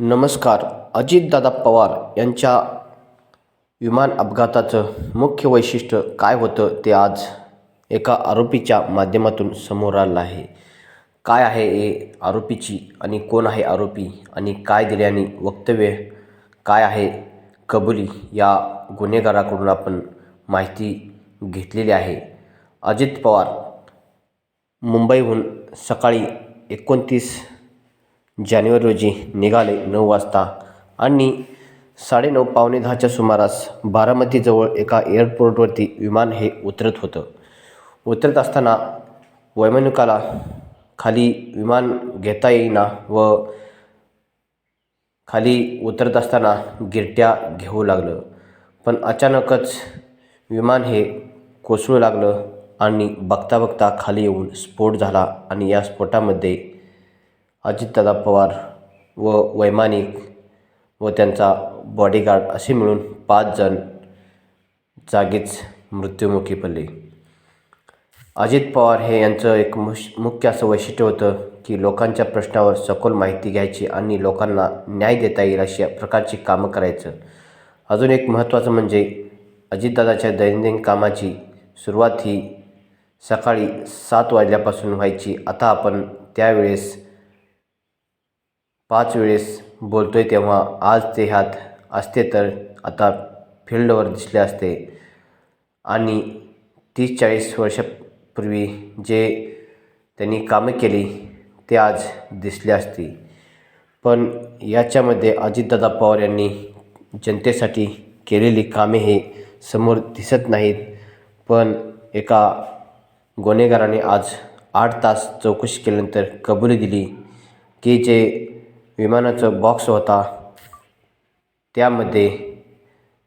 नमस्कार. अजितदादा पवार यांच्या विमान अपघाताचं मुख्य वैशिष्ट्य काय होतं ते आज एका आरोपीच्या माध्यमातून समोर आलं आहे. काय आहे हे आरोपीची आणि कोण आहे आरोपी आणि काय दिल्याने वक्तव्य काय आहे कबुली या गुन्हेगाराकडून आपण माहिती घेतलेली आहे. अजित पवार मुंबईहून सकाळी एकोणतीस जानेवारी रोजी निघाले नऊ वाजता आणि साडेनऊ पावणे दहाच्या सुमारास बारामतीजवळ एका एअरपोर्टवरती विमान हे उतरत होतं. उतरत असताना वैमानिकाला खाली विमान घेता येईना व खाली उतरत असताना गिरट्या घेऊ लागलं. पण अचानकच विमान हे कोसळू लागलं आणि बघता बघता खाली येऊन स्फोट झाला आणि या स्फोटामध्ये अजितदादा पवार व वैमानिक व त्यांचा बॉडीगार्ड असे मिळून पाच जण जागीच मृत्युमुखी पडले. अजित पवार हे यांचं एक मुश मुख्य असं वैशिष्ट्य होतं की लोकांच्या प्रश्नावर सखोल माहिती घ्यायची आणि लोकांना न्याय देता येईल अशा प्रकारची कामं करायचं. अजून एक महत्त्वाचं म्हणजे अजितदादाच्या दैनंदिन कामाची सुरुवात ही सकाळी सात वाजल्यापासून व्हायची. आता आपण त्यावेळेस पाच वेळेस बोलतो आहे तेव्हा आज ते ह्यात असते तर आता फील्डवर दिसले असते. आणि तीस चाळीस वर्षापूर्वी जे त्यांनी कामं केली ते आज दिसले असते. पण याच्यामध्ये अजितदादा पवार यांनी जनतेसाठी केलेली कामे हे समोर दिसत नाहीत. पण एका गुन्हेगाराने आज आठ तास चौकशी केल्यानंतर कबुली दिली की जे विमानाचं बॉक्स होता. त्यामध्ये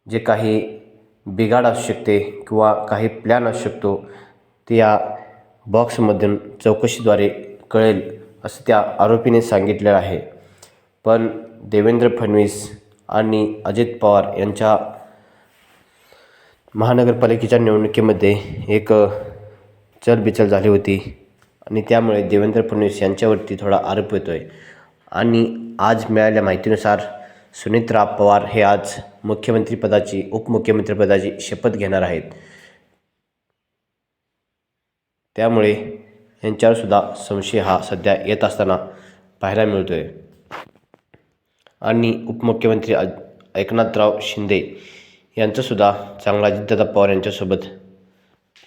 जे काही बिघाड असू शकते किंवा काही प्लॅन असू शकतो ते या बॉक्समधून चौकशीद्वारे कळेल असं त्या आरोपीने सांगितलेलं आहे. पण देवेंद्र फडणवीस आणि अजित पवार यांच्या महानगरपालिकेच्या निवडणुकीमध्ये एक चलबिचल झाली होती. आणि त्यामुळे देवेंद्र फडणवीस यांच्यावरती थोडा आरोप येतो आहे आणि आज मिळालेल्या माहितीनुसार सुनित्रा पवार हे आज मुख्यमंत्रीपदाची उपमुख्यमंत्रीपदाची शपथ घेणार आहेत. त्यामुळे यांच्यावरसुद्धा संशय हा सध्या येत असताना पाहायला मिळतो आहे आणि उपमुख्यमंत्री एकनाथराव शिंदे यांचंसुद्धा चांगला अजितदादा पवार यांच्यासोबत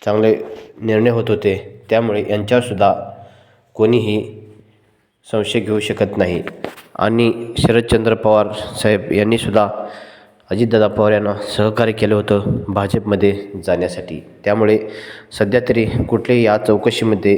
चांगले निर्णय होत होते. त्यामुळे यांच्यावरसुद्धा कोणीही संशय घेऊ शकत नाही. आणि शरदचंद्र पवार साहेब यांनीसुद्धा अजितदादा पवार यांना सहकार्य केलं होतं भाजपमध्ये जाण्यासाठी. त्यामुळे सध्या तरी कुठलेही या चौकशीमध्ये